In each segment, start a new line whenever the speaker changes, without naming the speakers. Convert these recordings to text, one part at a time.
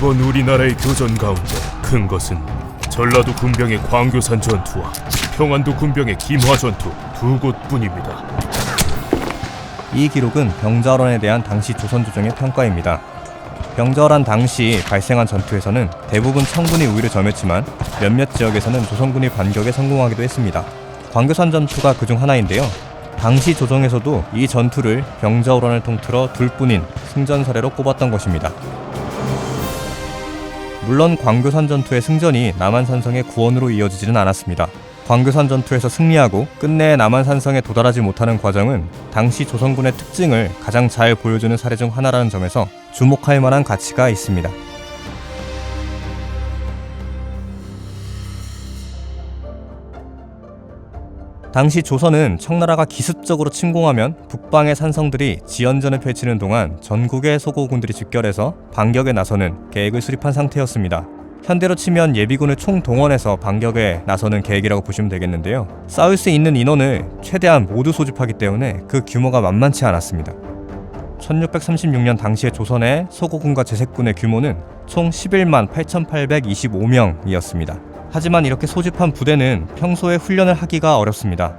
이번 우리나라의 교전 가운데 큰 것은 전라도 군병의 광교산 전투와 평안도 군병의 김화 전투 두 곳뿐입니다.
이 기록은 병자론에 대한 당시 조선 조정의 평가입니다. 병자란 당시 발생한 전투에서는 대부분 청군이 우위를 점했지만 몇몇 지역에서는 조선군이 반격에 성공하기도 했습니다. 광교산 전투가 그중 하나인데요. 당시 조정에서도 이 전투를 병자호란을 통틀어 둘뿐인 승전 사례로 꼽았던 것입니다. 물론 광교산 전투의 승전이 남한산성의 구원으로 이어지지는 않았습니다. 광교산 전투에서 승리하고 끝내 남한산성에 도달하지 못하는 과정은 당시 조선군의 특징을 가장 잘 보여주는 사례 중 하나라는 점에서 주목할 만한 가치가 있습니다. 당시 조선은 청나라가 기습적으로 침공하면 북방의 산성들이 지연전을 펼치는 동안 전국의 소고군들이 집결해서 반격에 나서는 계획을 수립한 상태였습니다. 현대로 치면 예비군을 총 동원해서 반격에 나서는 계획이라고 보시면 되겠는데요. 싸울 수 있는 인원을 최대한 모두 소집하기 때문에 그 규모가 만만치 않았습니다. 1636년 당시의 조선의 소고군과 제색군의 규모는 총 11만 8,825명이었습니다. 하지만 이렇게 소집한 부대는 평소에 훈련을 하기가 어렵습니다.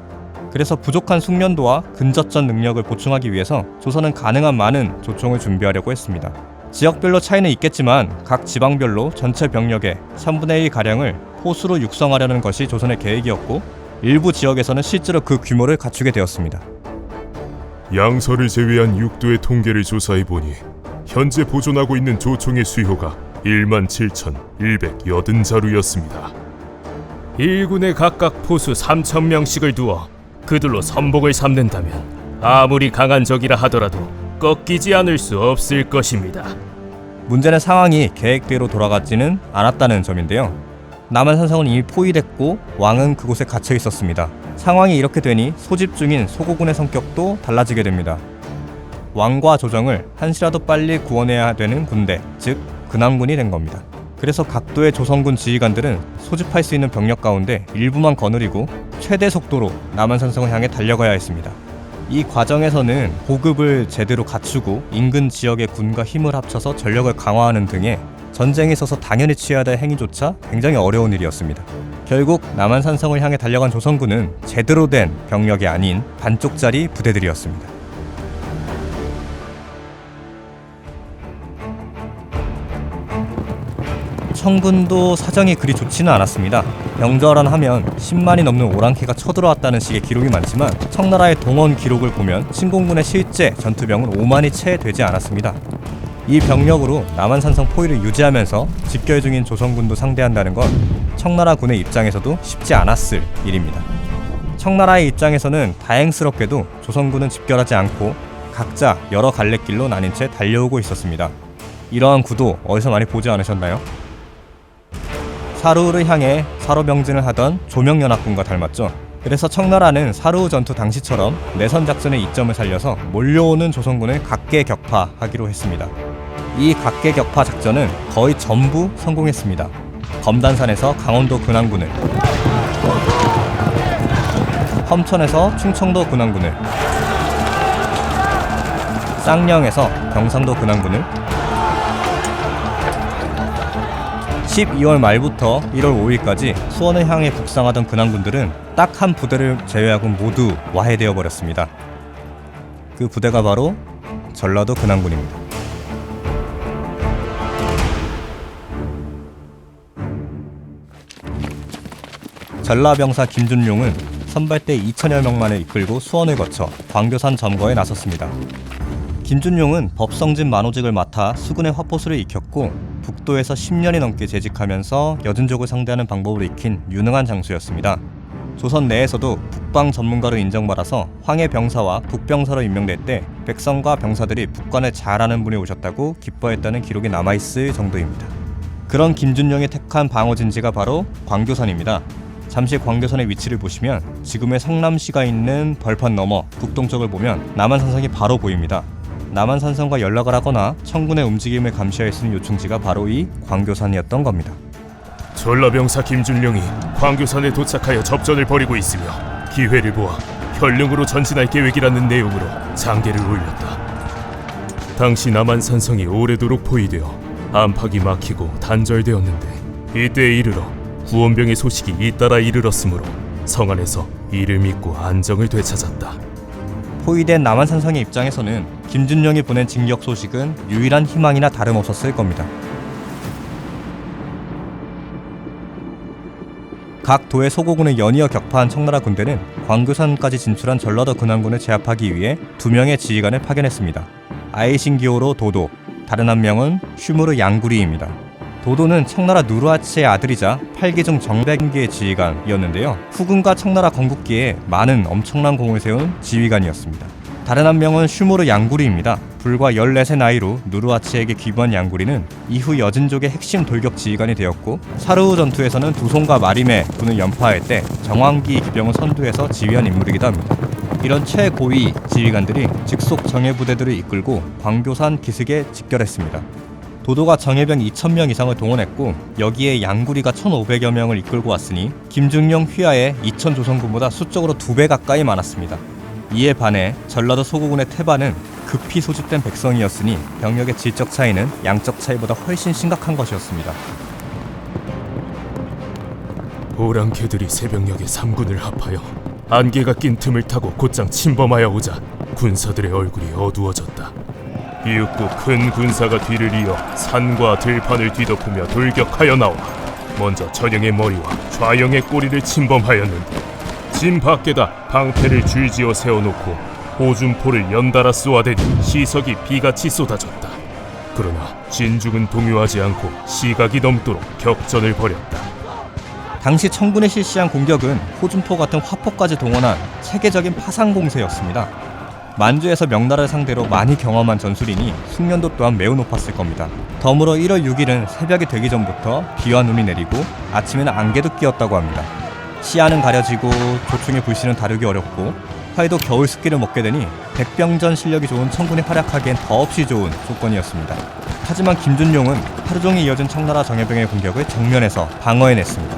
그래서 부족한 숙련도와 근접전 능력을 보충하기 위해서 조선은 가능한 많은 조총을 준비하려고 했습니다. 지역별로 차이는 있겠지만 각 지방별로 전체 병력의 3분의 1 가량을 포수로 육성하려는 것이 조선의 계획이었고 일부 지역에서는 실제로 그 규모를 갖추게 되었습니다.
양서를 제외한 육도의 통계를 조사해 보니 현재 보존하고 있는 조총의 수요가 1만 7,180자루였습니다. 1군에 각각 포수 3천 명씩을 두어 그들로 선복을 삼는다면 아무리 강한 적이라 하더라도 꺾이지 않을 수 없을 것입니다.
문제는 상황이 계획대로 돌아가지는 않았다는 점인데요. 남한 산성은 이미 포위됐고 왕은 그곳에 갇혀 있었습니다. 상황이 이렇게 되니 소집 중인 소고군의 성격도 달라지게 됩니다. 왕과 조정을 한시라도 빨리 구원해야 되는 군대, 즉 근황군이 된 겁니다. 그래서 각도의 조선군 지휘관들은 소집할 수 있는 병력 가운데 일부만 거느리고 최대 속도로 남한산성을 향해 달려가야 했습니다. 이 과정에서는 보급을 제대로 갖추고 인근 지역의 군과 힘을 합쳐서 전력을 강화하는 등의 전쟁에 있어서 당연히 취해야 될 행위조차 굉장히 어려운 일이었습니다. 결국 남한산성을 향해 달려간 조선군은 제대로 된 병력이 아닌 반쪽짜리 부대들이었습니다. 청군도 사정이 그리 좋지는 않았습니다. 병저란 하면 10만이 넘는 오랑캐가 쳐들어왔다는 식의 기록이 많지만 청나라의 동원 기록을 보면 신공군의 실제 전투병은 5만이 채 되지 않았습니다. 이 병력으로 남한산성 포위를 유지하면서 집결 중인 조선군도 상대한다는 건 청나라 군의 입장에서도 쉽지 않았을 일입니다. 청나라의 입장에서는 다행스럽게도 조선군은 집결하지 않고 각자 여러 갈래길로 나뉜 채 달려오고 있었습니다. 이러한 구도 어디서 많이 보지 않으셨나요? 사루를 향해 사로병진을 하던 조명연합군과 닮았죠. 그래서 청나라는 사루 전투 당시처럼 내선 작전의 이점을 살려서 몰려오는 조선군을 각계 격파하기로 했습니다. 이 각계 격파 작전은 거의 전부 성공했습니다. 검단산에서 강원도 근안군을, 험천에서 충청도 근안군을, 쌍령에서 경상도 근안군을, 12월 말부터 1월 5일까지 수원을 향해 북상하던 근황군들은 딱 한 부대를 제외하고 모두 와해되어 버렸습니다. 그 부대가 바로 전라도 근황군입니다. 전라병사 김준용은 선발대 2천여 명만을 이끌고 수원을 거쳐 광교산 점거에 나섰습니다. 김준용은 법성진 만오직을 맡아 수군의 화포수를 익혔고 북도에서 10년이 넘게 재직하면서 여든족을 상대하는 방법을 익힌 유능한 장수였습니다. 조선 내에서도 북방 전문가로 인정받아서 황해 병사와 북병사로 임명될 때 백성과 병사들이 북관을 잘하는 분이 오셨다고 기뻐했다는 기록이 남아있을 정도입니다. 그런 김준용이 택한 방어 진지가 바로 광교산입니다. 잠시 광교산의 위치를 보시면 지금의 성남시가 있는 벌판 너머 북동쪽을 보면 남한산성이 바로 보입니다. 남한산성과 연락을 하거나 청군의 움직임을 있는 요충지가 바로 이 광교산이었던 겁니다.
전라병사 김준령이 광교산에 도착하여 접전을 벌이고 있으며 기회를 보아 현릉으로 전진할 계획이라는 내용으로 장계를 올렸다. 당시 남한산성이 오래도록 포위되어 안팎이 막히고 단절되었는데 이때에 이르러 구원병의 소식이 잇따라 이르렀으므로 성 안에서 이를 믿고 안정을 되찾았다.
포위된 남한산성의 입장에서는 김준영이 보낸 징역 소식은 유일한 희망이나 다름없었을 겁니다. 각 도의 소고군을 연이어 격파한 청나라 군대는 광교산까지 진출한 전라도 군함군을 제압하기 위해 두 명의 지휘관을 파견했습니다. 아이신기호로 도도, 다른 한 명은 슈무르 양구리입니다. 도도는 청나라 누르하치의 아들이자 8기중 정백기의 지휘관이었는데요. 후군과 청나라 건국기에 많은 엄청난 공을 세운 지휘관이었습니다. 다른 한 명은 슈무르 양구리입니다. 불과 14세 나이로 누르하치에게 귀부한 양구리는 이후 여진족의 핵심 돌격 지휘관이 되었고 사르후 전투에서는 두송과 마림의 군을 연파할 때 정황기 기병을 선두해서 지휘한 인물이기도 합니다. 이런 최고위 지휘관들이 직속 정예 부대들을 이끌고 광교산 기슭에 직결했습니다. 도도가 정예병 2,000명 이상을 동원했고 여기에 양구리가 1,500여 명을 이끌고 왔으니 김중령 휘하의 2,000 조선군보다 수적으로 두 배 가까이 많았습니다. 이에 반해 전라도 소고군의 태반은 급히 소집된 백성이었으니 병력의 질적 차이는 양적 차이보다 훨씬 심각한 것이었습니다.
오랑캐들이 새벽녘에 삼군을 합하여 안개가 낀 틈을 타고 곧장 침범하여 오자 군사들의 얼굴이 어두워졌다. 이윽고 큰 군사가 뒤를 이어 산과 들판을 뒤덮으며 돌격하여 나와 먼저 전영의 머리와 좌영의 꼬리를 침범하였는데 진 밖에다 방패를 줄지어 세워놓고 호준포를 연달아 쏘아대니 시석이 비같이 쏟아졌다. 그러나 진죽은 동요하지 않고 시각이 넘도록 격전을 벌였다.
당시 청군이 실시한 공격은 호준포 같은 화포까지 동원한 체계적인 파상 공세였습니다. 만주에서 명나라를 상대로 많이 경험한 전술이니 숙련도 또한 매우 높았을 겁니다. 덤으로 1월 6일은 새벽이 되기 전부터 비와 눈이 내리고 아침에는 안개도 끼었다고 합니다. 시야는 가려지고 조충의 불씨는 다루기 어렵고 화에도 겨울 습기를 먹게 되니 백병전 실력이 좋은 청군이 활약하기엔 더없이 좋은 조건이었습니다. 하지만 김준용은 하루 종일 이어진 청나라 정예병의 공격을 정면에서 방어해냈습니다.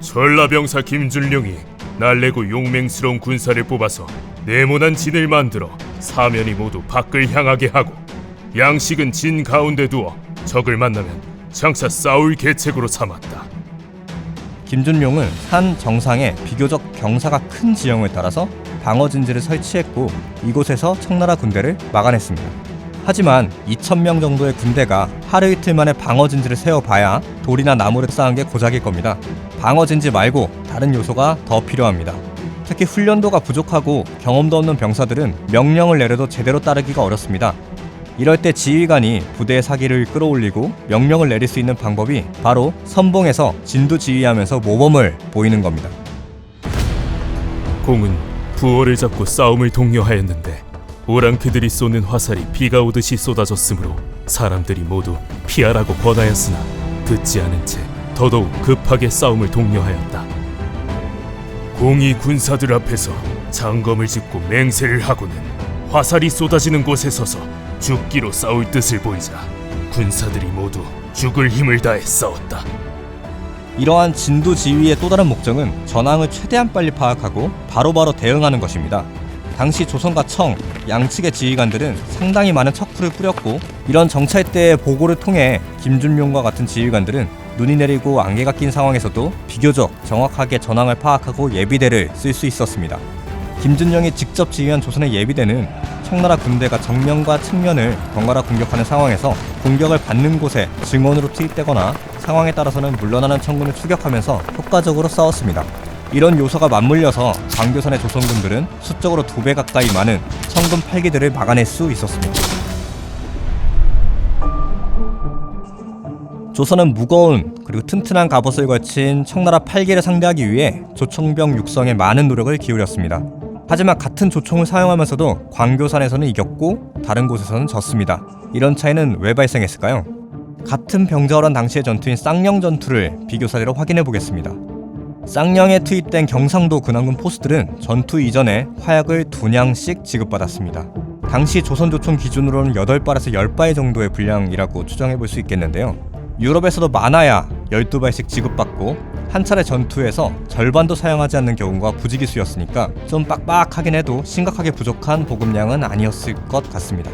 전라병사 김준룡이 날래고 용맹스러운 군사를 뽑아서 네모난 진을 만들어 사면이 모두 밖을 향하게 하고 양식은 진 가운데 두어 적을 만나면 장차 싸울 계책으로 삼았다.
김준용은 산 정상에 비교적 경사가 큰 지형을 따라서 방어 진지를 설치했고 이곳에서 청나라 군대를 막아냈습니다. 하지만 2,000명 정도의 군대가 하루 이틀 만에 방어 진지를 세워봐야 돌이나 나무를 쌓은 게 고작일 겁니다. 방어 진지 말고 다른 요소가 더 필요합니다. 특히 훈련도가 부족하고 경험도 없는 병사들은 명령을 내려도 제대로 따르기가 어렵습니다. 이럴 때 지휘관이 부대의 사기를 끌어올리고 명령을 내릴 수 있는 방법이 바로 선봉에서 진두 지휘하면서 모범을 보이는 겁니다.
공은 부호를 잡고 싸움을 독려하였는데 오랑캐들이 쏘는 화살이 비가 오듯이 쏟아졌으므로 사람들이 모두 피하라고 권하였으나 듣지 않은 채 더더욱 급하게 싸움을 독려하였다. 공이 군사들 앞에서 장검을 짚고 맹세를 하고는 화살이 쏟아지는 곳에 서서 죽기로 싸울 뜻을 보이자 군사들이 모두 죽을 힘을 다해 싸웠다.
이러한 진두 지휘의 또 다른 목적은 전황을 최대한 빨리 파악하고 바로바로 대응하는 것입니다. 당시 조선과 청, 양측의 지휘관들은 상당히 많은 척후를 뿌렸고 이런 정찰 때의 보고를 통해 김준용과 같은 지휘관들은 눈이 내리고 안개가 낀 상황에서도 비교적 정확하게 전황을 파악하고 예비대를 쓸 수 있었습니다. 김준영이 직접 지휘한 조선의 예비대는 청나라 군대가 정면과 측면을 번갈아 공격하는 상황에서 공격을 받는 곳에 증원으로 투입되거나 상황에 따라서는 물러나는 청군을 추격하면서 효과적으로 싸웠습니다. 이런 요소가 맞물려서 광교산의 조선군들은 수적으로 두 배 가까이 많은 청군 8기들을 막아낼 수 있었습니다. 조선은 무거운 그리고 튼튼한 갑옷을 걸친 청나라 8기를 상대하기 위해 조총병 육성에 많은 노력을 기울였습니다. 하지만 같은 조총을 사용하면서도 광교산에서는 이겼고 다른 곳에서는 졌습니다. 이런 차이는 왜 발생했을까요? 같은 병자호란 당시의 전투인 쌍령 전투를 비교 사례로 확인해 보겠습니다. 쌍령에 투입된 경상도 군함군 포스들은 전투 이전에 화약을 두 냥씩 지급받았습니다. 당시 조선조총 기준으로는 8발에서 10발 정도의 분량이라고 추정해 볼 수 있겠는데요. 유럽에서도 많아야 12발씩 지급받고 한 차례 전투에서 절반도 사용하지 않는 경우가 부지기수였으니까 좀 빡빡하긴 해도 심각하게 부족한 보급량은 아니었을 것 같습니다.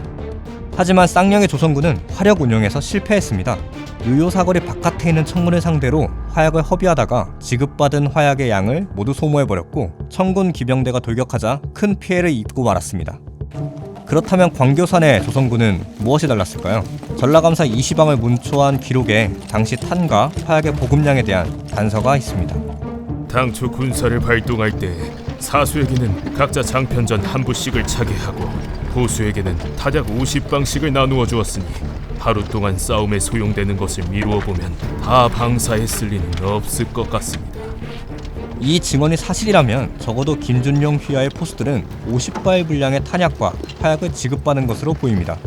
하지만 쌍령의 조선군은 화력 운용에서 실패했습니다. 유효 사거리 바깥에 있는 청군을 상대로 화약을 허비하다가 지급받은 화약의 양을 모두 소모해버렸고 청군 기병대가 돌격하자 큰 피해를 입고 말았습니다. 그렇다면 광교산의 조선군은 무엇이 달랐을까요? 전라감사 이시방을 문초한 기록에 당시 탄과 화약의 보급량에 대한 단서가 있습니다.
당초 군사를 발동할 때 사수에게는 각자 장편전 한 부씩을 차게 하고 보수에게는 타작 50방씩을 나누어 주었으니 하루 동안 싸움에 소용되는 것을 미루어 보면 다 방사에 쓸 리는 없을 것 같습니다.
이 증언이 사실이라면 적어도 김준용 휘하의 포스들은 50발 분량의 탄약과 화약을 지급받는 것으로 보입니다.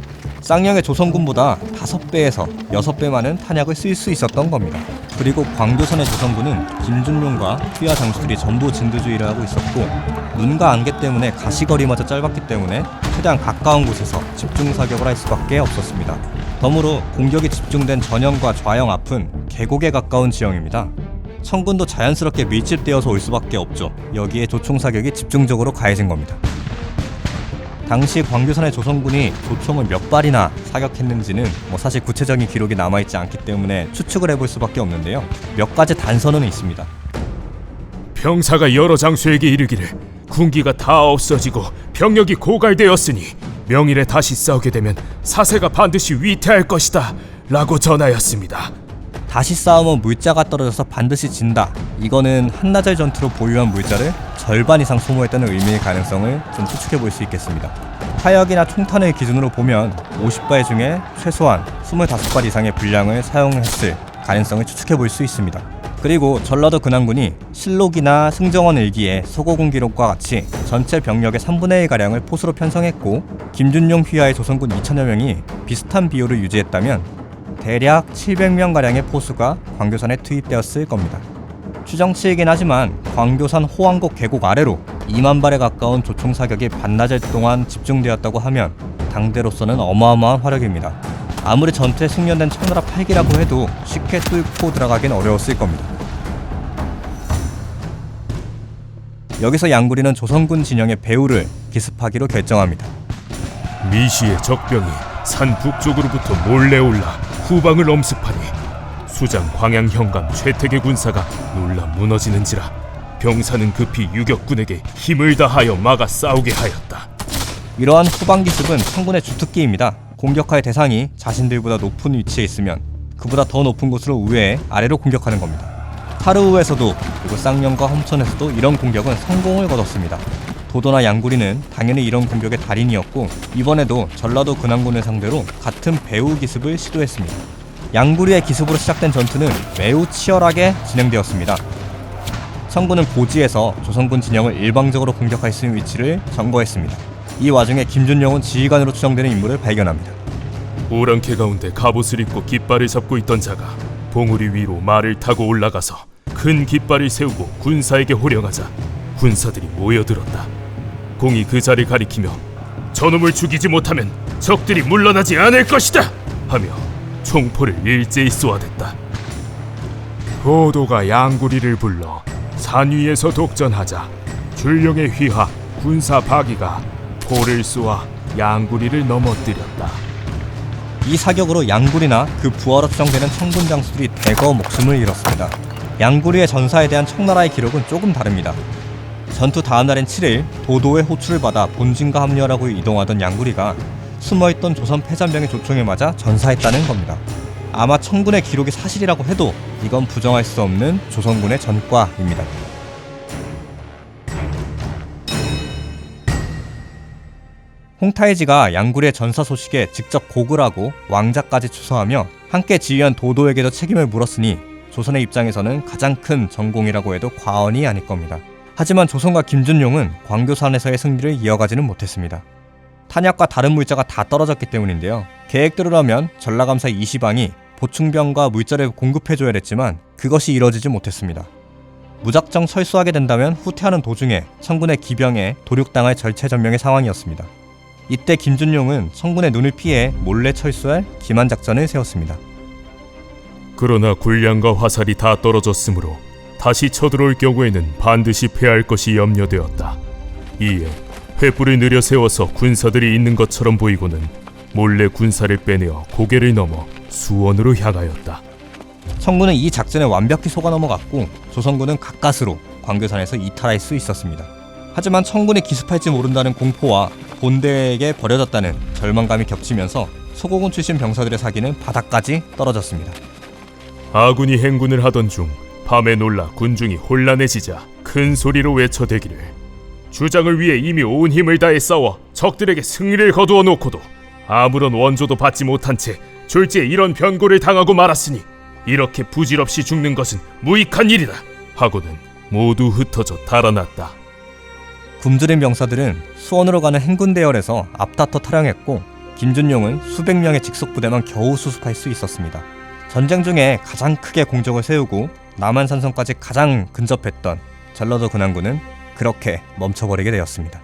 쌍령의 조선군보다 5배에서 6배 많은 탄약을 쓸 수 있었던 겁니다. 그리고 광교선의 조선군은 김준용과 휘하 장수들이 전부 진두주의를 하고 있었고 눈과 안개 때문에 가시거리마저 짧았기 때문에 최대한 가까운 곳에서 집중 사격을 할 수밖에 없었습니다. 덤으로 공격이 집중된 전형과 좌형 앞은 계곡에 가까운 지형입니다. 청군도 자연스럽게 밀집되어서 올 수밖에 없죠. 여기에 조총 사격이 집중적으로 가해진 겁니다. 당시 광교산의 조선군이 조총을 몇 발이나 사격했는지는 뭐 사실 구체적인 기록이 남아있지 않기 때문에 추측을 해볼 수밖에 없는데요. 몇 가지 단서는 있습니다.
병사가 여러 장수에게 이르기를 군기가 다 없어지고 병력이 고갈되었으니 명일에 다시 싸우게 되면 사세가 반드시 위태할 것이다 라고 전하였습니다.
다시 싸우면 물자가 떨어져서 반드시 진다. 이거는 한나절 전투로 보유한 물자를 절반 이상 소모했다는 의미의 가능성을 좀 추측해 볼 수 있겠습니다. 화약이나 총탄을 기준으로 보면 50발 중에 최소한 25발 이상의 분량을 사용했을 가능성을 추측해 볼 수 있습니다. 그리고 전라도 근안군이 실록이나 승정원 일기의 소고군 기록과 같이 전체 병력의 3분의 1가량을 포수로 편성했고 김준용 휘하의 조선군 2천여 명이 비슷한 비율을 유지했다면 대략 700명가량의 포수가 광교산에 투입되었을 겁니다. 추정치이긴 하지만 광교산 호왕곡 계곡 아래로 2만 발에 가까운 조총 사격이 반나절 동안 집중되었다고 하면 당대로서는 어마어마한 화력입니다. 아무리 전투에 숙련된 청나라 8기라고 해도 쉽게 뚫고 들어가긴 어려웠을 겁니다. 여기서 양구리는 조선군 진영의 배후를 기습하기로 결정합니다.
미시의 적병이 산 북쪽으로부터 몰래 올라 후방을 엄습하니 수장 광양 현감 최택의 군사가 놀라 무너지는지라 병사는 급히 유격군에게 힘을 다하여 막아 싸우게 하였다.
이러한 후방 기습은 청군의 주특기입니다. 공격할 대상이 자신들보다 높은 위치에 있으면 그보다 더 높은 곳으로 우회해 아래로 공격하는 겁니다. 하르우에서도 그리고 쌍령과 험천에서도 이런 공격은 성공을 거뒀습니다. 도도나 양구리는 당연히 이런 공격의 달인이었고 이번에도 전라도 근안군을 상대로 같은 배후 기습을 시도했습니다. 양구리의 기습으로 시작된 전투는 매우 치열하게 진행되었습니다. 청군은 고지에서 조선군 진영을 일방적으로 공격할 수 있는 위치를 점거했습니다. 이 와중에 김준용은 지휘관으로 추정되는 인물을 발견합니다.
오랑캐 가운데 갑옷을 입고 깃발을 잡고 있던 자가 봉우리 위로 말을 타고 올라가서 큰 깃발을 세우고 군사에게 호령하자 군사들이 모여들었다. 공이 그 자를 가리키며 저놈을 죽이지 못하면 적들이 물러나지 않을 것이다 하며 총포를 일제히 쏘아댔다. 호도가 양구리를 불러 산 위에서 독전하자 줄령의 휘하 군사 박이가 포를 쏘아 양구리를 넘어뜨렸다.
이 사격으로 양구리나 그 부하로 추정되는 청군 장수들이 대거 목숨을 잃었습니다. 양구리의 전사에 대한 청나라의 기록은 조금 다릅니다. 전투 다음 날인 7일 도도의 호출을 받아 본진과 합류하라고 이동하던 양구리가 숨어있던 조선 패잔병의 조총에 맞아 전사했다는 겁니다. 아마 청군의 기록이 사실이라고 해도 이건 부정할 수 없는 조선군의 전과입니다. 홍타이지가 양구리의 전사 소식에 직접 곡을 하고 왕자까지 추서하며 함께 지휘한 도도에게도 책임을 물었으니 조선의 입장에서는 가장 큰 전공이라고 해도 과언이 아닐 겁니다. 하지만 조선과 김준용은 광교산에서의 승리를 이어가지는 못했습니다. 탄약과 다른 물자가 다 떨어졌기 때문인데요. 계획대로라면 전라감사 이시방이 보충병과 물자를 공급해줘야 했지만 그것이 이뤄지지 못했습니다. 무작정 철수하게 된다면 후퇴하는 도중에 청군의 기병에 도륙당할 절체절명의 상황이었습니다. 이때 김준용은 청군의 눈을 피해 몰래 철수할 기만 작전을 세웠습니다.
그러나 군량과 화살이 다 떨어졌으므로 다시 쳐들어올 경우에는 반드시 패할 것이 염려되었다. 이에 횃불을 느려 세워서 군사들이 있는 것처럼 보이고는 몰래 군사를 빼내어 고개를 넘어 수원으로 향하였다.
청군은 이 작전에 완벽히 속아 넘어갔고 조선군은 가까스로 광교산에서 이탈할 수 있었습니다. 하지만 청군이 기습할지 모른다는 공포와 본대에게 버려졌다는 절망감이 겹치면서 소고군 출신 병사들의 사기는 바닥까지 떨어졌습니다.
아군이 행군을 하던 중 밤에 놀라 군중이 혼란해지자 큰 소리로 외쳐대기를 주장을 위해 이미 온 힘을 다해 싸워 적들에게 승리를 거두어 놓고도 아무런 원조도 받지 못한 채 졸지에 이런 변고를 당하고 말았으니 이렇게 부질없이 죽는 것은 무익한 일이다 하고는 모두 흩어져 달아났다
굶주린 병사들은 수원으로 가는 행군 대열에서 앞다퉈 탈영했고 김준용은 수백 명의 직속 부대만 겨우 수습할 수 있었습니다. 전쟁 중에 가장 크게 공적을 세우고 남한산성까지 가장 근접했던 전라도 군안군은 그렇게 멈춰버리게 되었습니다.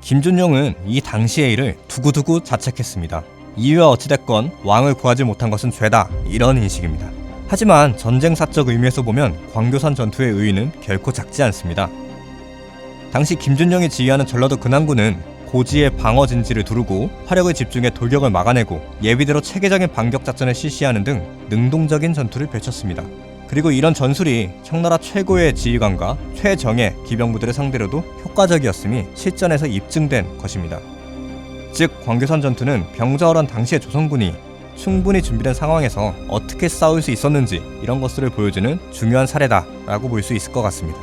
김준용은 이 당시의 일을 두고두고 자책했습니다. 이유와 어찌됐건 왕을 구하지 못한 것은 죄다 이런 인식입니다. 하지만 전쟁사적 의미에서 보면 광교산 전투의 의의는 결코 작지 않습니다. 당시 김준영이 지휘하는 전라도 근안군은 고지의 방어 진지를 두르고 화력을 집중해 돌격을 막아내고 예비대로 체계적인 반격 작전을 실시하는 등 능동적인 전투를 펼쳤습니다. 그리고 이런 전술이 청나라 최고의 지휘관과 최정예 기병부들을 상대로도 효과적이었음이 실전에서 입증된 것입니다. 즉 광교산 전투는 병자호란 당시의 조선군이 충분히 준비된 상황에서 어떻게 싸울 수 있었는지 이런 것들을 보여주는 중요한 사례다라고 볼 수 있을 것 같습니다.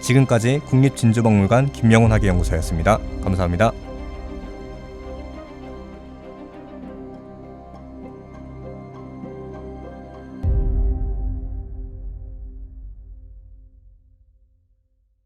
지금까지 국립진주박물관 김영훈 학예연구소였습니다. 감사합니다.